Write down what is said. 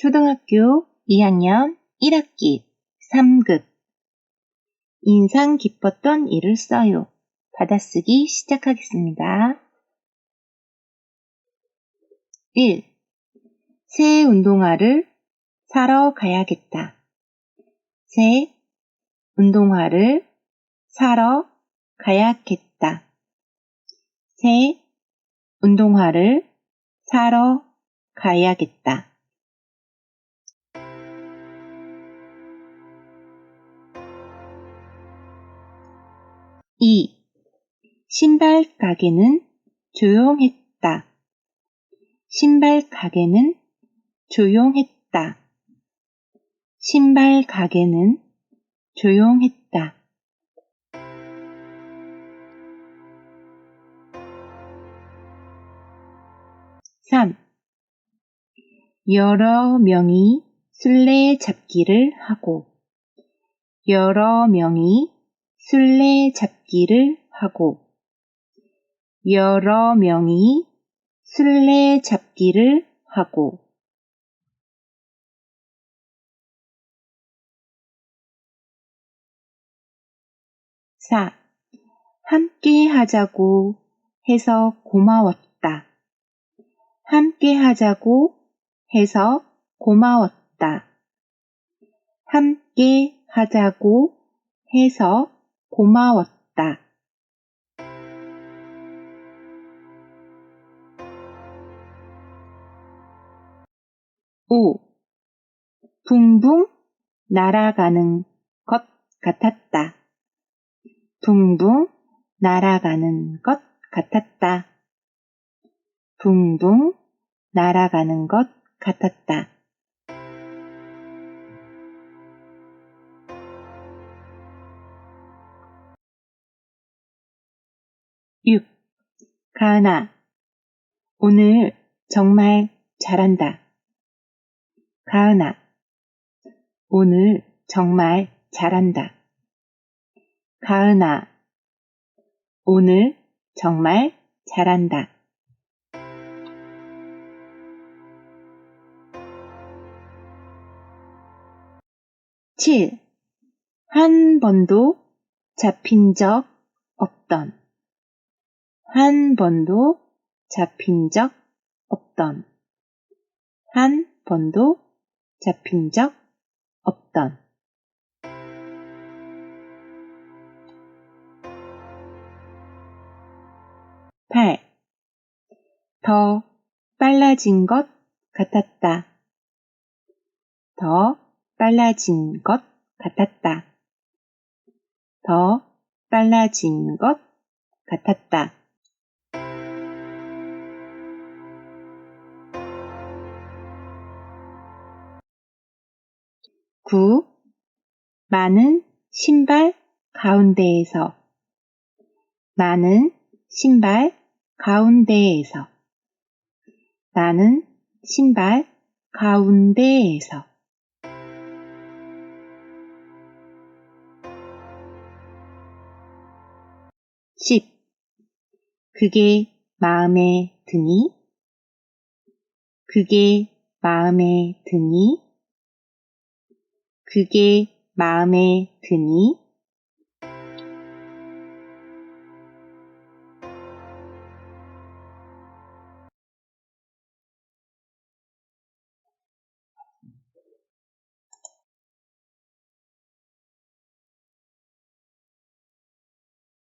초등학교 2학년 1학기 3급 인상 깊었던 일을 써요. 받아쓰기 시작하겠습니다. 1. 새 운동화를 사러 가야겠다. 새 운동화를 사러 가야겠다. 새 운동화를 사러 가야겠다. 2. 신발 가게는 조용했다. 신발 가게는 조용했다. 신발 가게는 조용했다. 3. 여러 명이 술래 잡기를 하고 여러 명이 술래잡기를 하고 여러 명이 술래잡기를 하고 4. 함께 하자고 해서 고마웠다. 함께 하자고 해서 고마웠다. 함께 하자고 해서 고마웠다. 5. 붕붕 날아가는 것 같았다. 붕붕 날아가는 것 같았다. 붕붕 날아가는 것 같았다. 6. 가은아, 오늘 정말 잘한다. 가은아, 오늘 정말 잘한다. 가은아, 오늘 정말 잘한다. 7. 한 번도 잡힌 적 없던 한 번도 잡힌 적 없던 한 번도 잡힌 적 없던 8. 더 빨라진 것 같았다. 더 빨라진 것 같았다. 더 빨라진 것 같았다. 구 많은 신발 가운데에서 많은 신발 가운데에서 많은 신발 가운데에서 10. 그게 마음에 드니? 그게 마음에 드니? 그게 마음에 드니?